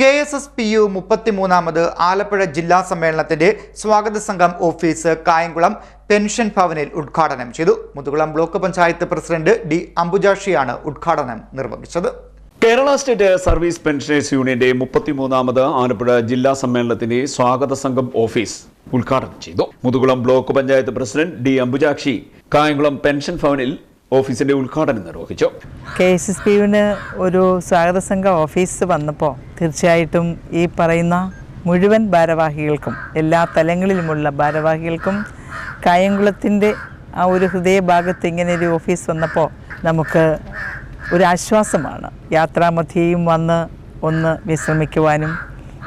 K S S P U മുപ്പത്തിമൂന്നാമത് Alappuzha ജില്ലാ സമ്മേളനത്തിന്റെ സ്വാഗത സംഘം ഓഫീസ് കായംകുളം പെൻഷൻ ഭവനിൽ ഉദ്ഘാടനം ചെയ്തു. Muthukulam block panchayat president D അംബുജാഷിയാണ് ഉദ്ഘാടനം നിർവഹിച്ചത്. കേരള സ്റ്റേറ്റ് സർവീസ് പെൻഷനേഴ്സ് യൂണിയന്റെ മുപ്പത്തിമൂന്നാമത് ആലപ്പുഴ ജില്ലാ സമ്മേളനത്തിന്റെ സ്വാഗത സംഘം ഓഫീസ് ഉദ്ഘാടനം ചെയ്തു. Muthukulam block panchayat president D Ambujakshi Kayamkulam pension ഭവനിൽ ഓഫീസിന്റെ ഉദ്ഘാടനം നിർവഹിച്ചു. കെ എസ് എസ് പിന് ഒരു സ്വാഗത സംഘ ഓഫീസ് വന്നപ്പോൾ തീർച്ചയായിട്ടും ഈ പറയുന്ന മുഴുവൻ ഭാരവാഹികൾക്കും എല്ലാ തലങ്ങളിലുമുള്ള ഭാരവാഹികൾക്കും കായംകുളത്തിന്റെ ആ ഒരു ഹൃദയഭാഗത്ത് ഇങ്ങനെ ഒരു ഓഫീസ് വന്നപ്പോൾ നമുക്ക് ഒരു ആശ്വാസമാണ്. യാത്രാമധ്യയും വന്ന് ഒന്ന് വിശ്രമിക്കുവാനും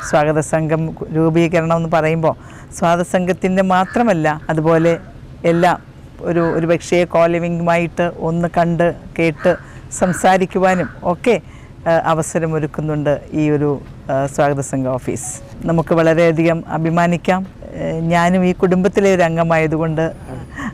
സ്വാഗത സംഘം രൂപീകരണം എന്ന് പറയുമ്പോൾ സ്വാഗത സംഘത്തിന്റെ മാത്രമല്ല അതുപോലെ എല്ലാം ഒരു ഒരു പക്ഷേ കോളിവിങ്ങുമായിട്ട് ഒന്ന് കണ്ട് കേട്ട് സംസാരിക്കുവാനും ഒക്കെ അവസരം അവസരമൊരുക്കുന്നുണ്ട് ഈ ഒരു സ്വാഗത സംഘ ഓഫീസ്. നമുക്ക് വളരെയധികം അഭിമാനിക്കാം. ഞാനും ഈ കുടുംബത്തിലെ ഒരു അംഗമായതുകൊണ്ട്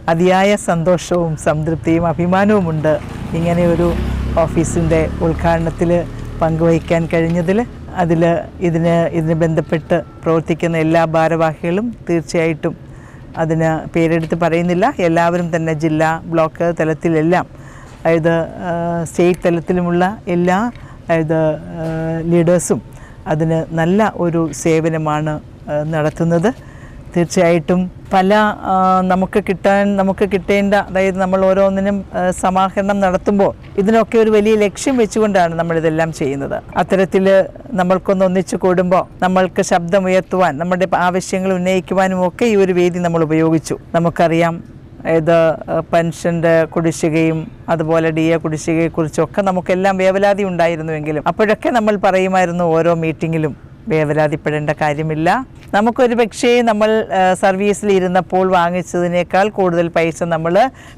അതിയായ സന്തോഷവും സംതൃപ്തിയും അഭിമാനവുമുണ്ട് ഇങ്ങനെ ഒരു ഓഫീസിന്റെ ഉദ്ഘാടനത്തിൽ പങ്കുവഹിക്കാൻ കഴിഞ്ഞതിൽ. അതിൽ ഇതിന് ഇതിന് ബന്ധപ്പെട്ട് പ്രവർത്തിക്കുന്ന എല്ലാ ഭാരവാഹികളും തീർച്ചയായിട്ടും അതിന് പേരെടുത്ത് പറയുന്നില്ല. എല്ലാവരും തന്നെ ജില്ലാ ബ്ലോക്ക് തലത്തിലെല്ലാം അതായത് സ്റ്റേറ്റ് തലത്തിലുമുള്ള എല്ലാ അതായത് ലീഡേഴ്സും അതിന് നല്ല ഒരു സേവനമാണ് നടത്തുന്നത്. തീർച്ചയായിട്ടും പല നമുക്ക് കിട്ടാൻ നമുക്ക് കിട്ടേണ്ട അതായത് നമ്മൾ ഓരോന്നിനും സമാഹരണം നടത്തുമ്പോൾ ഇതിനൊക്കെ ഒരു വലിയ ലക്ഷ്യം വെച്ചുകൊണ്ടാണ് നമ്മൾ ഇതെല്ലാം ചെയ്യുന്നത്. അത്തരത്തിൽ നമ്മൾക്കൊന്ന് ഒന്നിച്ചു കൂടുമ്പോൾ നമ്മൾക്ക് ശബ്ദം ശബ്ദമുയർത്തുവാൻ നമ്മുടെ ആവശ്യങ്ങൾ ഉന്നയിക്കുവാനും ഒക്കെ ഈ ഒരു വേദി നമ്മൾ ഉപയോഗിച്ചു. നമുക്കറിയാം ഇത് പെൻഷന്റെ കുടിശ്ശികയും അതുപോലെ ഡി എ കുടിശ്ശികയെക്കുറിച്ചൊക്കെ നമുക്കെല്ലാം വേവലാതി ഉണ്ടായിരുന്നുവെങ്കിലും അപ്പോഴൊക്കെ നമ്മൾ പറയുമായിരുന്നു ഓരോ മീറ്റിങ്ങിലും വേവലാതിപ്പെടേണ്ട കാര്യമില്ല. നമുക്കൊരു പക്ഷേ നമ്മൾ സർവീസിൽ ഇരുന്നപ്പോൾ വാങ്ങിച്ചതിനേക്കാൾ കൂടുതൽ പൈസ നമ്മൾ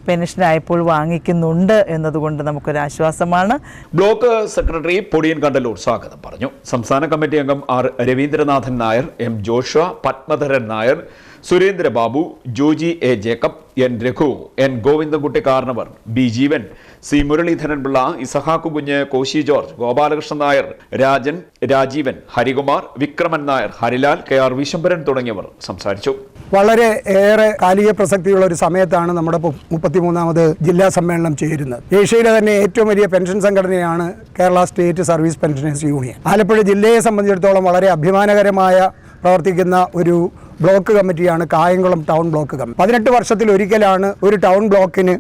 പെൻഷനായപ്പോൾ വാങ്ങിക്കുന്നുണ്ട് എന്നതുകൊണ്ട് നമുക്കൊരു ആശ്വാസമാണ് ബ്ലോക്ക് സെക്രട്ടറി പൊടിയൻ കണ്ടലൂർ സ്വാഗതം പറഞ്ഞു. സംസ്ഥാന കമ്മിറ്റി അംഗം R Raveendranathan Nair M Josha Padmadharan Nair Surendra Babu Joji A Jacob N Raghu N Govindankutty Karnavar B Jeevan C Muraleedharan Pillai Isahak Kunju Koshy George Gopalakrishnan Nair Rajan Rajeevan Harikumar Vikraman Nair Harilal K R Vishambaran തുടങ്ങിയവർ സംസാരിച്ചു. വളരെ ഏറെ കാലിക പ്രസക്തിയുള്ള ഒരു സമയത്താണ് നമ്മുടെ മുപ്പത്തിമൂന്നാമത് ജില്ലാ സമ്മേളനം ചേരുന്നത്. ഏഷ്യയിലെ തന്നെ ഏറ്റവും വലിയ പെൻഷൻ സംഘടനയാണ് Kerala state service pensioners union. Alappuzha ജില്ലയെ സംബന്ധിച്ചിടത്തോളം വളരെ അഭിമാനകരമായ പ്രവർത്തിക്കുന്ന ഒരു ബ്ലോക്ക് കമ്മിറ്റിയാണ് കായംകുളം ടൗൺ ബ്ലോക്ക് കമ്മിറ്റി. പതിനെട്ട് വർഷത്തിൽ ഒരിക്കലാണ് ഒരു ടൗൺ ബ്ലോക്കിന്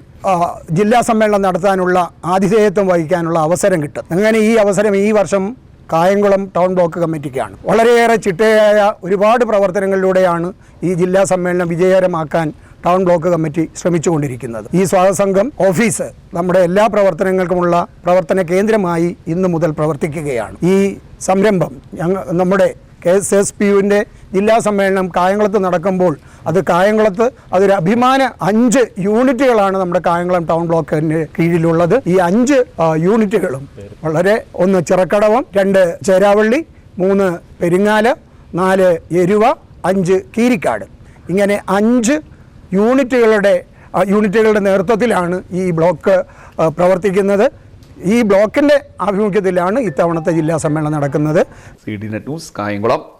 ജില്ലാ സമ്മേളനം നടത്താനുള്ള ആതിഥേയത്വം വഹിക്കാനുള്ള അവസരം കിട്ടും അങ്ങനെ ഈ അവസരം ഈ വർഷം കായംകുളം ടൗൺ ബ്ലോക്ക് കമ്മിറ്റിക്കാണ്. വളരെയേറെ ചിട്ടയായ ഒരുപാട് പ്രവർത്തനങ്ങളിലൂടെയാണ് ഈ ജില്ലാ സമ്മേളനം വിജയകരമാക്കാൻ ടൗൺ ബ്ലോക്ക് കമ്മിറ്റി ശ്രമിച്ചുകൊണ്ടിരിക്കുന്നത്. ഈ സ്വാതസംഘം ഓഫീസ് നമ്മുടെ എല്ലാ പ്രവർത്തനങ്ങൾക്കുമുള്ള പ്രവർത്തന കേന്ദ്രമായി ഇന്നു മുതൽ പ്രവർത്തിക്കുകയാണ്. ഈ സംരംഭം ഞങ്ങൾ നമ്മുടെ കെ എസ് എസ് പി യുവിന്റെ ജില്ലാ സമ്മേളനം കായംകുളത്ത് നടക്കുമ്പോൾ അത് കായംകുളത്ത് അതൊരു അഭിമാന അഞ്ച് യൂണിറ്റുകളാണ് നമ്മുടെ കായംകുളം ടൗൺ ബ്ലോക്കിന് കീഴിലുള്ളത്. ഈ അഞ്ച് യൂണിറ്റുകളും വളരെ ഒന്ന് ചിറക്കടവം രണ്ട് ചേരാവള്ളി മൂന്ന് പെരിങ്ങാല നാല് എരുവ അഞ്ച് കീരിക്കാട്. ഇങ്ങനെ അഞ്ച് യൂണിറ്റുകളുടെ യൂണിറ്റുകളുടെ നേതൃത്വത്തിലാണ് ഈ ബ്ലോക്ക് പ്രവർത്തിക്കുന്നത്. ഈ ബ്ലോക്കിന്റെ ആഭിമുഖ്യത്തിലാണ് ഇത്തവണത്തെ ജില്ലാ സമ്മേളനം നടക്കുന്നത്. C D net news Kayamkulam.